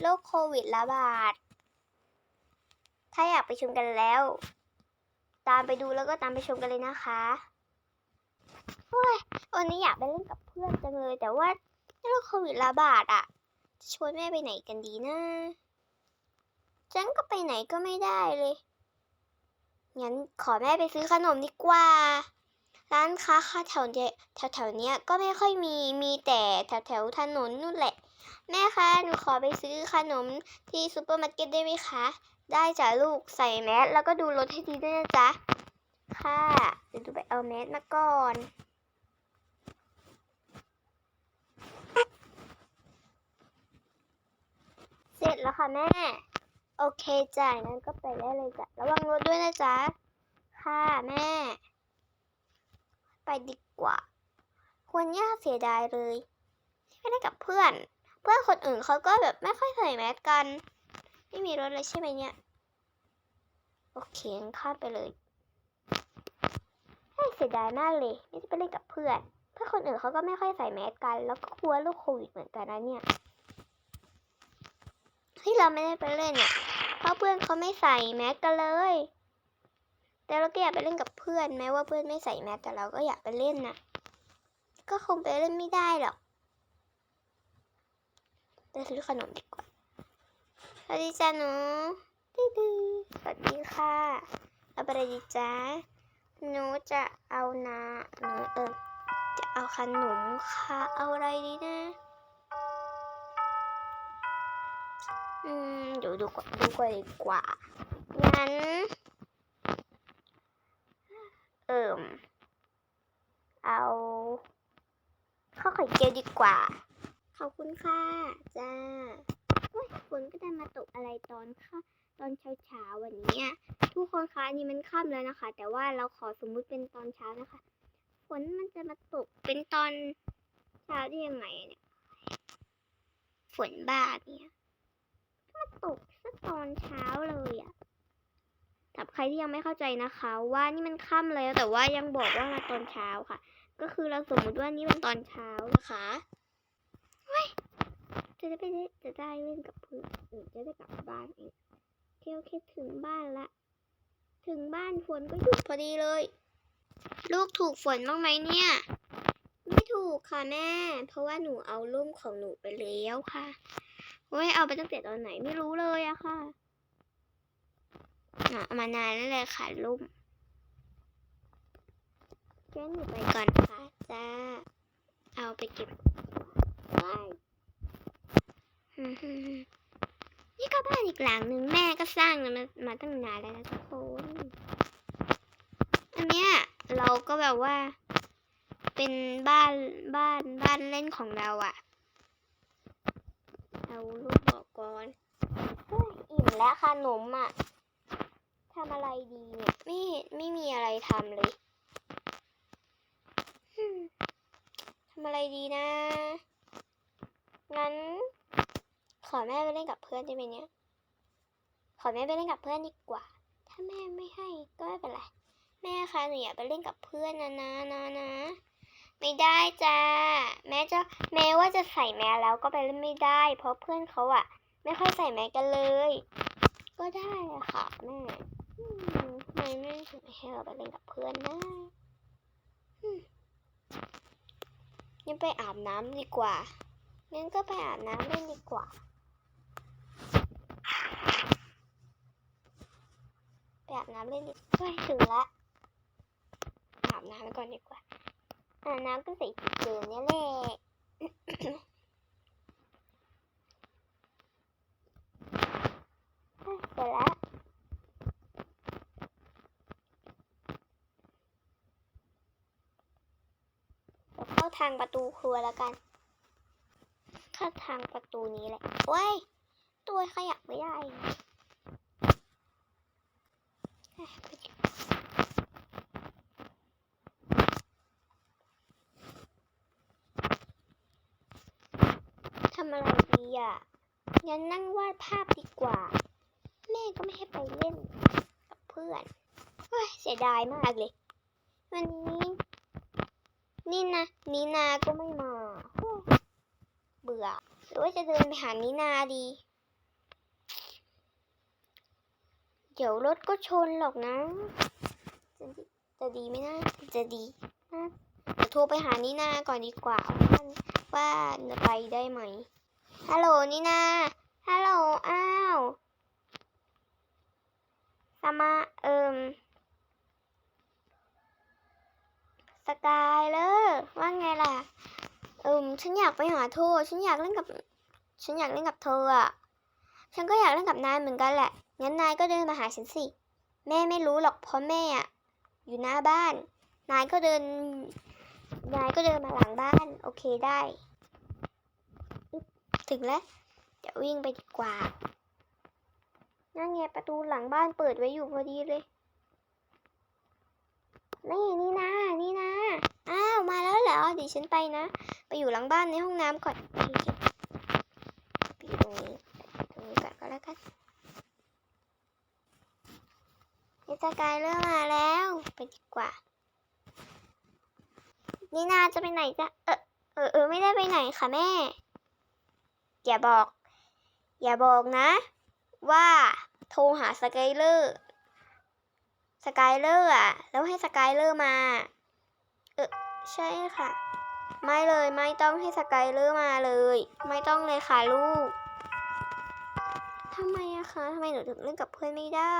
โรคโควิดระบาด ถ้าอยากไปชมกันแล้ว ตามไปดูแล้วก็ตามไปชมกันเลยนะคะโอ้ยวันนี้อยากไปเล่นกับเพื่อนจังเลย แต่ว่าโรคโควิดระบาดอะจะชวนแม่ไปไหนกันดีนะฉันก็ไปไหนก็ไม่ได้เลยงั้นขอแม่ไปซื้อขนมดีกว่า ร้านค้าค่ะแถวเนี้ยแถวแถวเนี้ยก็ไม่ค่อยมีมีแต่แถวแถวถนนนู่นแหละ แม่คะ หนูขอไปซื้อขนมที่ซูเปอร์มาร์เก็ตได้ไหมคะ ได้จ้ะลูกใส่แมสแล้วก็ดูรถให้ดีด้วยนะจ๊ะ ค่ะเดี๋ยวดูไปเอาแมสมาก่อน เสร็จแล้วค่ะแม่ โอเคจ้ะงั้นก็ไปได้เลยจ้ะ ระวังรถด้วยนะจ๊ะ ค่ะแม่ ไปดีกว่า ควรย่าเสียดายเลย ไม่ได้กับเพื่อน พื่อนคนอื่นเขาก็แบบไม่ค่อยใส่แมสกัน ไม่มีรถเลยใช่ไหมเนี่ย โอเคข้ามไปเลยให้ยเสียดายมากเลยไม่ได้ไปเล่นกับเพื่อน เพื่อนคนอื่นเขาก็ไม่ค่อยใส่แมสกัน แล้วก็กลัวโรคโควิดเหมือนกันนะเนี่ยที่เราไม่ได้ไปเล่นเนี่ยเพราะเพื่อนเขาไม่ใส่แมสกันเลย แต่เราก็อยากไปเล่นกับเพื่อน แม้ว่าเพื่อนไม่ใส่แมสแต่เราก็อยากไปเล่นนะก็คงไปเล่นไม่ได้หรอก ไปซื้อขนมดีกว่า สวัสดีจ้าหนูดื้อๆสวัสดีค่ะเอาไปเลยดีจ้าหนูจะเอานาหนูเออจะเอาขนมค่ะ เอาอะไรดีนะ อืมเดี๋ยวดูก่อนดูก่อนดีกว่า งั้น เอิ่ม เอาข้าวไข่เจียวดีกว่า ขอบคุณค่ะ จ้าโอ้ยฝนก็ได้มาตกอะไรตอนค่ะตอนเช้าเช้าๆวันนี้ทุกคนคะอันนี่มันค่ำแล้วนะคะ แต่ว่าเราขอสมมุติเป็นตอนเช้านะคะฝนมันจะมาตกเป็นตอนเช้าได้ยังไงเนี่ยฝนบ้าเนี่ยมาตกซะตอนเช้าเลยอะสำหรับใครที่ยังไม่เข้าใจนะคะ ว่านี่มันค่ำแล้วแต่ว่ายังบอกว่ามาตอนเช้าค่ะ ก็คือเราสมมุติว่านี่มันตอนเช้านะคะ จะได้ไปได้จะได้เล่นกับเพื่อนเออจะได้กลับบ้านเองโอเคโอเคถึงบ้านละ ถึงบ้านฝนก็หยุดพอดีเลย ลูกถูกฝนบ้างไหมเนี่ย ไม่ถูกค่ะแม่ เพราะว่าหนูเอาร่มของหนูไปแล้วค่ะโอ้ยเอาไปตั้งแต่ตอนไหนไม่รู้เลยอะค่ะอะเอามานานแล้วเลยค่ะลุ่มเจ้นหนูไปก่อนค่ะจ้า เอาไปเก็บ นี่ก็บ้านอีกหลังหนึ่งแม่ก็สร้างมามาตั้งนานแล้วนะทุกคนอันเนี้ยเราก็แบบว่า เป็นบ้านบ้านบ้านเล่นของเราอะเอาลูกบอกก่อนเฮ้ยอิ่มแล้วขนมอะทำอะไรดีเนี่ยไม่เห็นไม่มีอะไรทำเลยทำอะไรดีนะ งั้น ขอแม่ไปเล่นกับเพื่อนได้ไหมเนี่ย ขอแม่ไปเล่นกับเพื่อนดีกว่า ถ้าแม่ไม่ให้ก็ไม่เป็นไร แม่คะหนูอยากไปเล่นกับเพื่อนนะนะนะนะไม่ได้จ้า แม้จะแม้ว่าจะใส่แมสแล้วก็ไปเล่นไม่ได้ เพราะเพื่อนเขาอะไม่ค่อยใส่แมสกันเลย ก็ได้อะค่ะแม่อืมทำไมไม่ถึงให้เราไปเล่นกับเพื่อนนะอืมงั้นไปอาบน้ำดีกว่า งั้นก็ไปอาบน้ำเล่นดีกว่าไปอาบน้ำเล่นดีกว่าถึงละอาบน้ำก่อนดีกว่าอาบน้ำก็ใส่ชุดเดิมเนี่แหละเสร็จแล้วเดี๋ยวเข้าทางประตูครัวแล้วกัน เข้าทางประตูนี้แหละโอ้ย ตัวขยับไม่ได้ทำอะไรดีอะ งั้นนั่งวาดภาพดีกว่า แม่ก็ไม่ให้ไปเล่นกับเพื่อนเฮ้ยเสียดายมากเลย วันนี้ นี่นะนีนาก็ไม่มา เบื่อ หรือว่าจะเดินไปหานินาดี เดี๋ยวรถก็ชนหรอกนะ จะดีจะดีไหมนะ จะดีนะเโทรไปหานินาก่อนดีกว่า ว่าจะไปได้ไหม ฮัลโหลนินา ฮัลโหล อ้าวสมาเอิมสกายเลอร์ว่าไงล่ะ อิมฉันอยากไปหาเธอ ฉันอยากเล่นกับ ฉันอยากเล่นกับเธออะ ฉันก็อยากเล่นกับนายเหมือนกันแหละ งั้นนายก็เดินมาหาฉันสิ แม่ไม่รู้หรอกเพราะแม่อะอยู่หน้าบ้าน นายก็เดิน นายก็เดินมาหลังบ้าน โอเคได้ ถึงแล้ว เดี๋ยววิ่งไปดีกว่า นั่นไงประตูหลังบ้านเปิดไว้อยู่พอดีเลย นี่นี่นะนี่นะ อ้าวมาแล้วเหรอเดี๋ยวฉันไปนะ ไปอยู่หลังบ้านในห้องน้ำก่อนไปอยู่ตรงนี้ตรงนี้ก่อนก็แล้วกันเอสกายเริ่มมาแล้วไปดีกว่านี่นาจะไปไหนจ๊ะเออเออเออไม่ได้ไปไหนค่ะแม่ อย่าบอก อย่าบอกนะ ว่าโทรหาสกายเลอร์สกายเลอร์อะ แล้วให้สกายเลอร์มา เออใช่ค่ะ ไม่เลยไม่ต้องให้สกายเลอร์มาเลย ไม่ต้องเลยค่ะลูกทำไมอะคะทำไมหนูถึงเล่นกับเพื่อนไม่ได้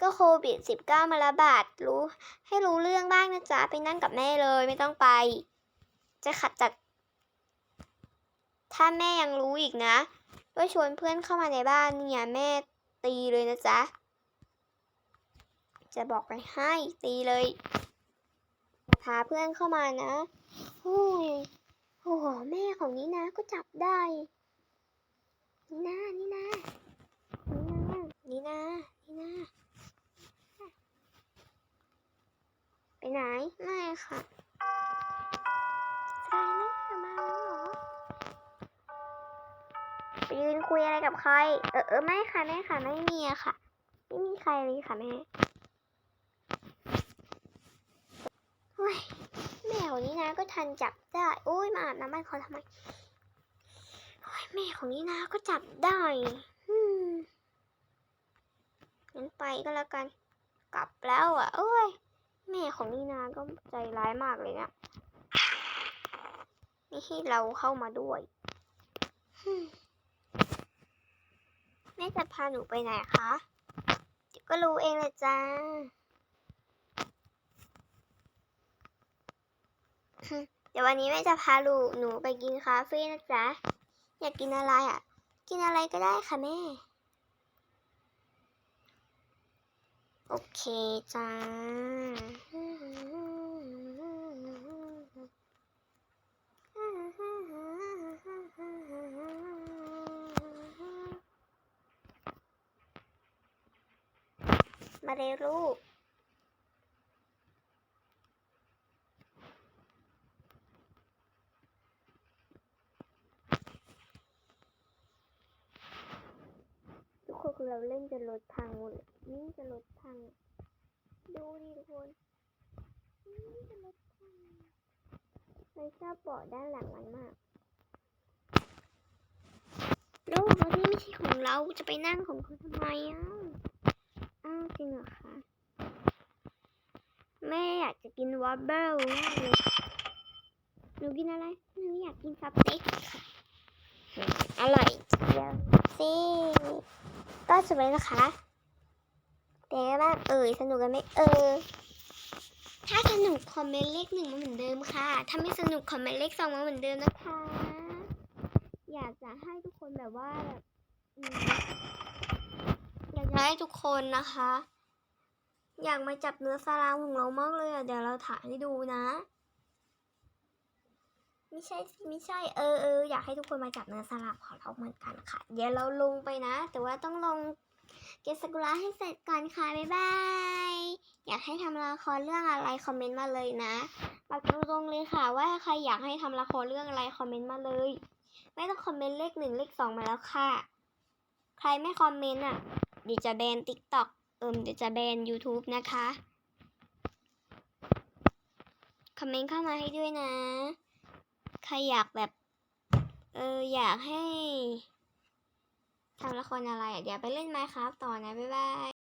ก็โควิดสิบเก้ามาระบาดรู้ ให้รู้เรื่องบ้างนะจ๊ะไปนั่งกับแม่เลยไม่ต้องไป จะขัดจาก ถ้าแม่ยังรู้อีกนะว่ชวนเพื่อนเข้ามาในบ้านเนี่ยแม่ตีเลยนะจ๊ะ จะบอกไปให้ตีเลยาเพื่อนเข้ามานะโอ้ยโอ้โหแม่ของนี่นะก็จับได้นี่นะนี่นะนี่นะนี่นะนี่นะไปไหนไม่ค่ะใครนะมาแล้วเหรอไปยืนคุยอะไรกับใคร เออเออไม่ค่ะแม่ค่ะไม่มีอะค่ะ ไม่มีใครเลยค่ะแม่เฮ้ยแม วนี้นะก็ทันจับได้ โอ้ยมาอาบน้ำบ้านเขาทำไมโอ้ยแม่ของนี่นะก็จับได้อืมงั้นไปก็แล้วกัน กลับแล้วอะเอ้ยแม่ของนี่นาก็ใจร้ายมากเลยเนี่ยนี่ให้เราเข้ามาด้วยแม่จะพาหนูไปไหนคะ เดี๋ยวก็รู้เองเลยจ้า เดี๋ยววันนี้แม่จะพาลูกหนูไปกินคาเฟ่นะจ๊ะ อยากกินอะไรอะ กินอะไรก็ได้ค่ะแม่ โอเคจ้า มาเรลูก ทุกคนคือ เราเล่นจนรถพังหมดเลยนี่จะรถพังดูดิทุกคนนี่จะรถพังเราชอบเบาะด้านหลังมันมากลูกรถนี่ไม่ใช่ของเราจะไปนั่งของเขาทำไมอะอ้าวจริงเหรอคะแม่อยากจะกินวอฟเบิลมากเลยหนูกินอะไรหนูอยากกินสเต็กค่ะอร่อยเจียวสิ ก็จบเลยนะคะเป็นไงบ้างเอ่ยสนุกกันไหมเออถ้าสนุกคอมเมนต์เลขหนึ่งมาเหมือนเดิมค่ะ ถ้าไม่สนุกคอมเมนต์เลขสองมาเหมือนเดิมนะคะ อยากจะให้ทุกคนแบบว่าแบบอืมอยากจะให้ทุกคนนะคะ อยากมาจับเนื้อสลามของเรามากเลยอะเดี๋ยวเราถ่ายให้ดูนะ ไม่ใช่ไม่ใช่เออเอออยากให้ทุกคนมาจับเนื้อสลามของเราเหมือนกันค่ะ เดี๋ยวเราลงไปนะ แต่ว่าต้องลงเกสกุระให้เสร็จก่อนค่ะ บ๊ายบาย อยากให้ทำละครเรื่องอะไรคอมเมนต์มาเลยนะบอกตรงเลยค่ะ ว่าใครอยากให้ทำละครเรื่องอะไรคอมเมนต์มาเลย ไม่ต้องคอมเมนต์เลขหนึ่งเลขสองมาแล้วค่ะ ใครไม่คอมเมนต์อะเดี๋ยวจะแบนติ๊กต็อกเอิมเดี๋ยวจะแบน YouTube นะคะ คอมเมนต์เข้ามาให้ด้วยนะ ใครอยากแบบ เอออยากให้ทำละครอะไรอะเดี๋ยวไปเล่นไมค์ครับต่อนะ บ๊ายบาย